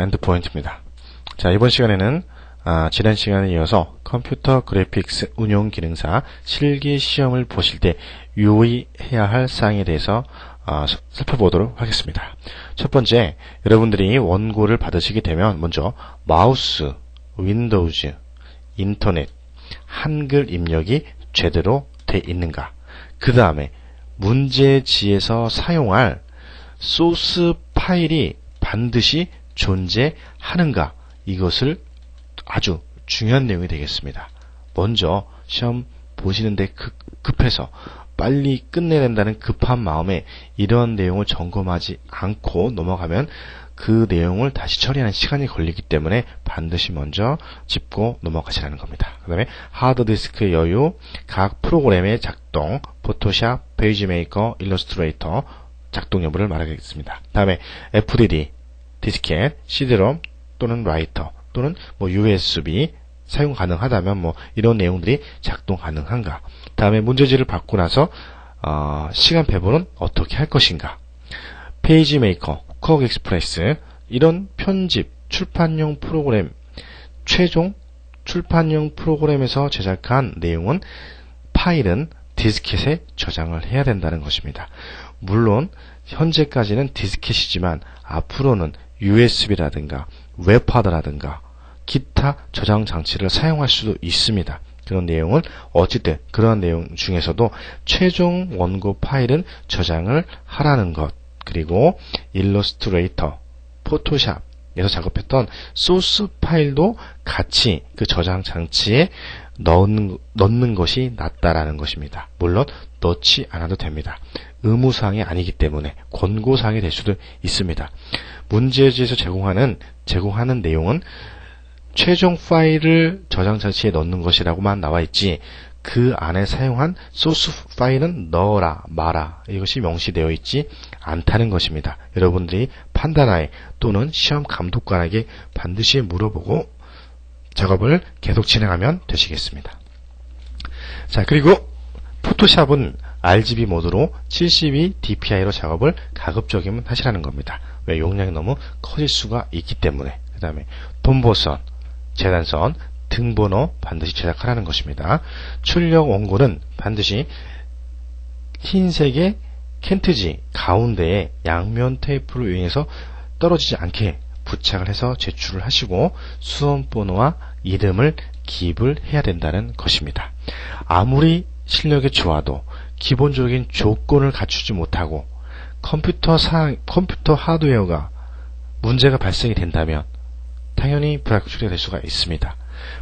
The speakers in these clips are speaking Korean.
엔드포인트입니다. 자, 이번 시간에는 아, 지난 시간에 이어서 컴퓨터 그래픽스 운용 기능사 실기 시험을 보실 때 유의해야 할 사항에 대해서 아, 살펴보도록 하겠습니다. 첫 번째, 여러분들이 원고를 받으시게 되면 먼저 마우스, 윈도우즈, 인터넷, 한글 입력이 제대로 돼 있는가. 그 다음에 문제지에서 사용할 소스 파일이 반드시 존재하는가. 이것을 아주 중요한 내용이 되겠습니다. 먼저 시험 보시는데 급해서 빨리 끝내야 된다는 급한 마음에 이러한 내용을 점검하지 않고 넘어가면 그 내용을 다시 처리하는 시간이 걸리기 때문에 반드시 먼저 짚고 넘어가시라는 겁니다. 그 다음에 하드디스크의 여유, 각 프로그램의 작동, 포토샵, 페이지 메이커, 일러스트레이터 작동 여부를 말하겠습니다. 다음에 FDD, 디스켓, CD롬 또는 라이터 또는 뭐 USB 사용 가능하다면 뭐 이런 내용들이 작동 가능한가. 다음에 문제지를 받고 나서 어, 시간 배분은 어떻게 할 것인가. 페이지 메이커, 쿡 익스프레스 이런 편집, 출판용 프로그램 최종 출판용 프로그램에서 제작한 내용은 파일은 디스켓에 저장을 해야 된다는 것입니다. 물론 현재까지는 디스켓이지만 앞으로는 USB라든가 웹하드라든가 기타 저장 장치를 사용할 수도 있습니다. 그런 내용은 어쨌든 그런 내용 중에서도 최종 원고 파일은 저장을 하라는 것 그리고 일러스트레이터, 포토샵 에서 작업했던 소스 파일도 같이 그 저장 장치에 넣는, 넣는 것이 낫다라는 것입니다. 물론 넣지 않아도 됩니다. 의무사항이 아니기 때문에 권고사항이 될 수도 있습니다. 문제지에서 제공하는 제공하는 내용은 최종 파일을 저장 장치에 넣는 것이라고만 나와 있지 그 안에 사용한 소스 파일은 넣어라 마라 이것이 명시되어 있지 않다는 것입니다. 여러분들이 판단하에 또는 시험 감독관에게 반드시 물어보고 작업을 계속 진행하면 되시겠습니다. 자 그리고 포토샵은 RGB 모드로 72 DPI로 작업을 가급적이면 하시라는 겁니다. 왜 용량이 너무 커질 수가 있기 때문에 그 다음에 돈보선, 재단선, 등번호 반드시 제작하라는 것입니다. 출력 원고는 반드시 흰색의 켄트지 가운데에 양면 테이프를 이용해서 떨어지지 않게 부착을 해서 제출을 하시고 수험번호와 이름을 기입을 해야 된다는 것입니다. 아무리 실력이 좋아도 기본적인 조건을 갖추지 못하고 컴퓨터 사 컴퓨터 하드웨어가 문제가 발생이 된다면 당연히 불합격이 될 수가 있습니다.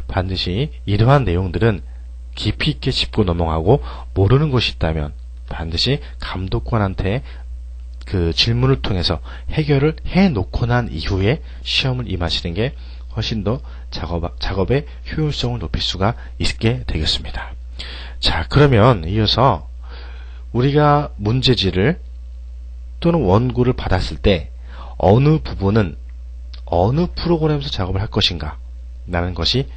반드시 이러한 내용들은 깊이 있게 짚고 넘어가고 모르는 것이 있다면 반드시 감독관한테 그 질문을 통해서 해결을 해 놓고 난 이후에 시험을 임하시는 게 훨씬 더 작업, 작업의 효율성을 높일 수가 있게 되겠습니다. 자, 그러면 이어서 우리가 문제지를 또는 원고를 받았을 때 어느 부분은 어느 프로그램에서 작업을 할 것인가 라는 것이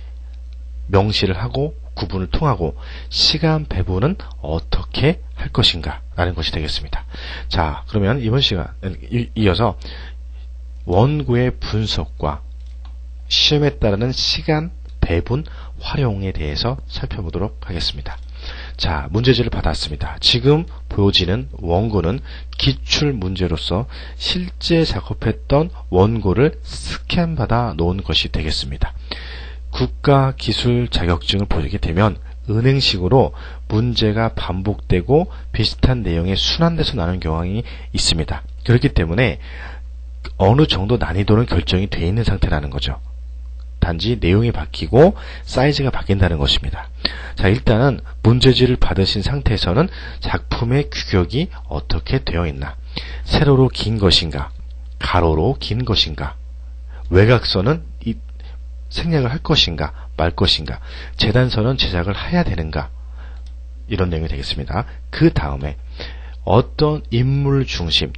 명시를 하고 구분을 통하고 시간 배분은 어떻게 할 것인가 라는 것이 되겠습니다. 자 그러면 이번 시간 이어서 원고의 분석과 시험에 따르는 시간 배분 활용에 대해서 살펴보도록 하겠습니다. 자, 문제지를 받았습니다. 지금 보여지는 원고는 기출 문제로서 실제 작업했던 원고를 스캔받아 놓은 것이 되겠습니다. 국가 기술 자격증을 보게 되면 은행식으로 문제가 반복되고 비슷한 내용의 순환돼서 나는 경향이 있습니다. 그렇기 때문에 어느 정도 난이도는 결정이 되어 있는 상태라는 거죠. 단지 내용이 바뀌고 사이즈가 바뀐다는 것입니다. 자, 일단은 문제지를 받으신 상태에서는 작품의 규격이 어떻게 되어 있나? 세로로 긴 것인가? 가로로 긴 것인가? 외곽선은 이 생략을 할 것인가? 말 것인가? 재단선은 제작을 해야 되는가? 이런 내용이 되겠습니다. 그 다음에 어떤 인물 중심,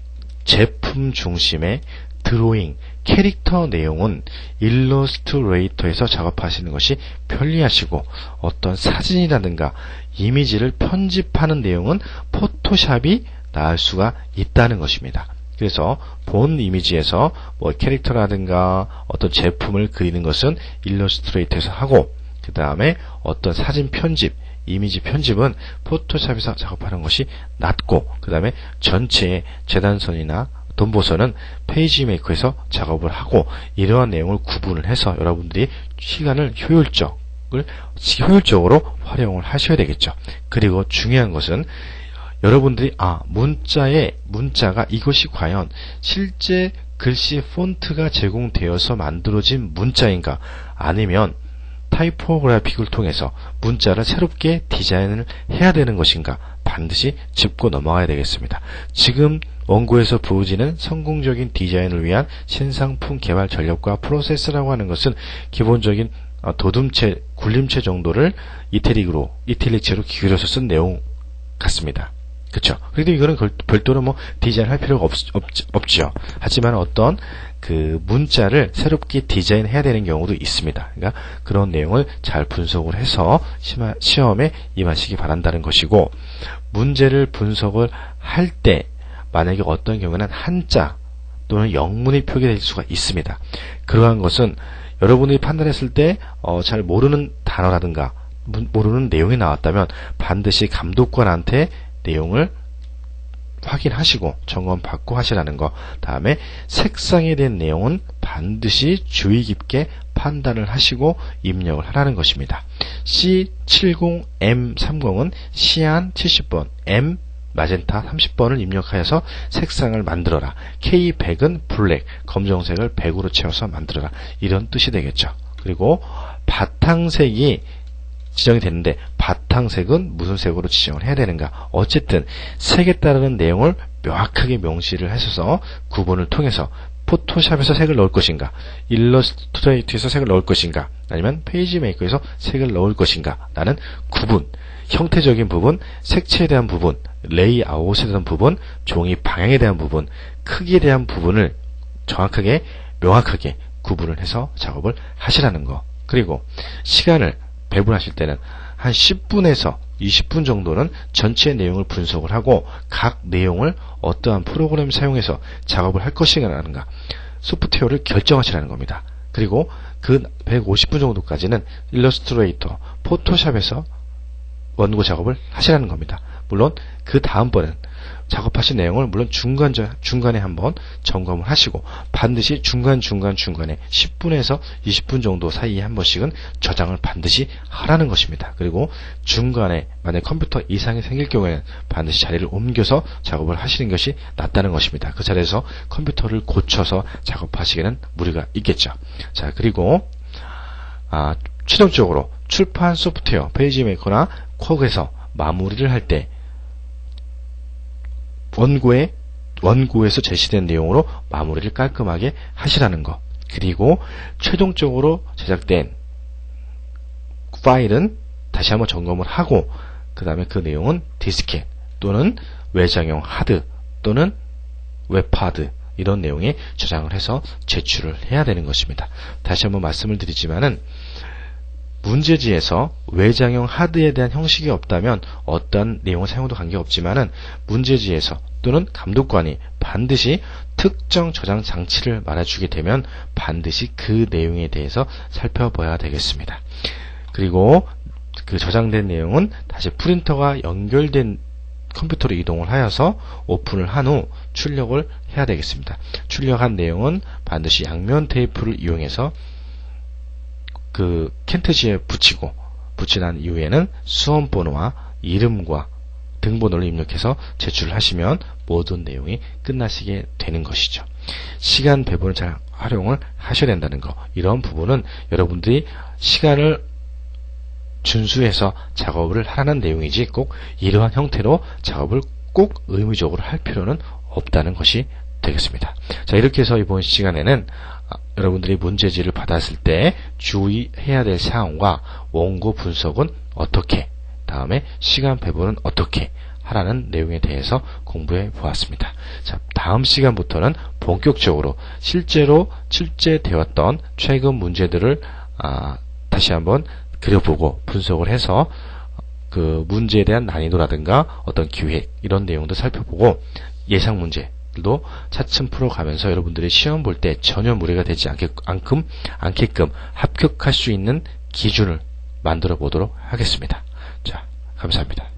제품 중심의 드로잉, 캐릭터 내용은 일러스트레이터에서 작업하시는 것이 편리하시고 어떤 사진이라든가 이미지를 편집하는 내용은 포토샵이 나을 수가 있다는 것입니다. 그래서 본 이미지에서 뭐 캐릭터라든가 어떤 제품을 그리는 것은 일러스트레이터에서 하고 그 다음에 어떤 사진 편집, 이미지 편집은 포토샵에서 작업하는 것이 낫고 그 다음에 전체의 재단선이나 돈보선은 페이지 메이커에서 작업을 하고 이러한 내용을 구분을 해서 여러분들이 시간을 효율적 을 효율적으로 활용을 하셔야 되겠죠. 그리고 중요한 것은 여러분들이 아 문자에 문자가 이것이 과연 실제 글씨 폰트가 제공되어서 만들어진 문자인가 아니면 타이포그래픽을 통해서 문자를 새롭게 디자인을 해야 되는 것인가 반드시 짚고 넘어가야 되겠습니다. 지금 원고에서 부어지는 성공적인 디자인을 위한 신상품 개발 전략과 프로세스라고 하는 것은 기본적인 어, 도둠체, 굴림체 정도를 이태릭으로, 이태릭체로 기울여서 쓴 내용 같습니다. 그쵸? 그래도 이거는 별도로 뭐 디자인 할 필요가 없, 없, 없죠. 하지만 어떤 그 문자를 새롭게 디자인해야 되는 경우도 있습니다. 그러니까 그런 내용을 잘 분석을 해서 시험에 임하시기 바란다는 것이고 문제를 분석을 할 때 만약에 어떤 경우는 한자 또는 영문이 표기될 수가 있습니다. 그러한 것은 여러분이 판단했을 때잘 어, 모르는 단어라든가 모르는 내용이 나왔다면 반드시 감독관한테 내용을 확인하시고 점검 받고 하시라는 거. 다음에 색상에 대한 내용은 반드시 주의 깊게 판단을 하시고 입력을 하라는 것입니다. C70M30은 시안 70번, M 마젠타 30번을 입력하여서 색상을 만들어라. K100은 블랙, 검정색을 100으로 채워서 만들어라. 이런 뜻이 되겠죠. 그리고 바탕색이 지정이 되는데 바탕색은 무슨 색으로 지정을 해야 되는가 어쨌든 색에 따르는 내용을 명확하게 명시를 해서 구분을 통해서 포토샵에서 색을 넣을 것인가 일러스트레이트에서 색을 넣을 것인가 아니면 페이지 메이커에서 색을 넣을 것인가 라는 구분 형태적인 부분, 색채에 대한 부분, 레이아웃에 대한 부분, 종이 방향에 대한 부분, 크기에 대한 부분을 정확하게 명확하게 구분을 해서 작업을 하시라는 거. 그리고 시간을 배분하실 때는 한 10분에서 20분 정도는 전체 내용을 분석을 하고 각 내용을 어떠한 프로그램 사용해서 작업을 할 것인가라는가 소프트웨어를 결정하시라는 겁니다. 그리고 그 150분 정도까지는 일러스트레이터, 포토샵에서 원고 작업을 하시라는 겁니다. 물론 그 다음번엔 작업하신 내용을 물론 중간 중간에 한번 점검을 하시고 반드시 중간 중간 중간에 10분에서 20분 정도 사이에 한 번씩은 저장을 반드시 하라는 것입니다. 그리고 중간에 만약 컴퓨터 이상이 생길 경우에는 반드시 자리를 옮겨서 작업을 하시는 것이 낫다는 것입니다. 그 자리에서 컴퓨터를 고쳐서 작업하시기에는 무리가 있겠죠. 자 그리고 아, 최종적으로 출판 소프트웨어 페이지 메이커나 콕에서 마무리를 할 때 원고에 원고에서 제시된 내용으로 마무리를 깔끔하게 하시라는 것. 그리고 최종적으로 제작된 파일은 다시 한번 점검을 하고 그 다음에 그 내용은 디스켓 또는 외장형 하드 또는 웹하드 이런 내용에 저장을 해서 제출을 해야 되는 것입니다. 다시 한번 말씀을 드리지만은 문제지에서 외장형 하드에 대한 형식이 없다면 어떤 내용을 사용도 관계없지만은 문제지에서 또는 감독관이 반드시 특정 저장 장치를 말해주게 되면 반드시 그 내용에 대해서 살펴봐야 되겠습니다. 그리고 그 저장된 내용은 다시 프린터가 연결된 컴퓨터로 이동을 하여서 오픈을 한 후 출력을 해야 되겠습니다. 출력한 내용은 반드시 양면 테이프를 이용해서 그 캔트지에 붙이고 붙이난 이후에는 수험 번호와 이름과 등번호를 입력해서 제출을 하시면 모든 내용이 끝나시게 되는 것이죠. 시간 배분을 잘 활용을 하셔야 된다는 거. 이런 부분은 여러분들이 시간을 준수해서 작업을 하라는 내용이지 꼭 이러한 형태로 작업을 꼭 의무적으로 할 필요는 없다는 것이 되겠습니다. 자, 이렇게 해서 이번 시간에는 아, 여러분들이 문제지를 받았을 때 주의해야 될 사항과 원고 분석은 어떻게, 다음에 시간 배분은 어떻게 하라는 내용에 대해서 공부해 보았습니다. 자, 다음 시간부터는 본격적으로 실제로 출제되었던 최근 문제들을 아, 다시 한번 그려보고 분석을 해서 그 문제에 대한 난이도라든가 어떤 기획 이런 내용도 살펴보고 예상 문제 것들도 차츰 풀어가면서 여러분들이 시험 볼 때 전혀 무리가 되지 않게끔, 않게끔 합격할 수 있는 기준을 만들어 보도록 하겠습니다. 자, 감사합니다.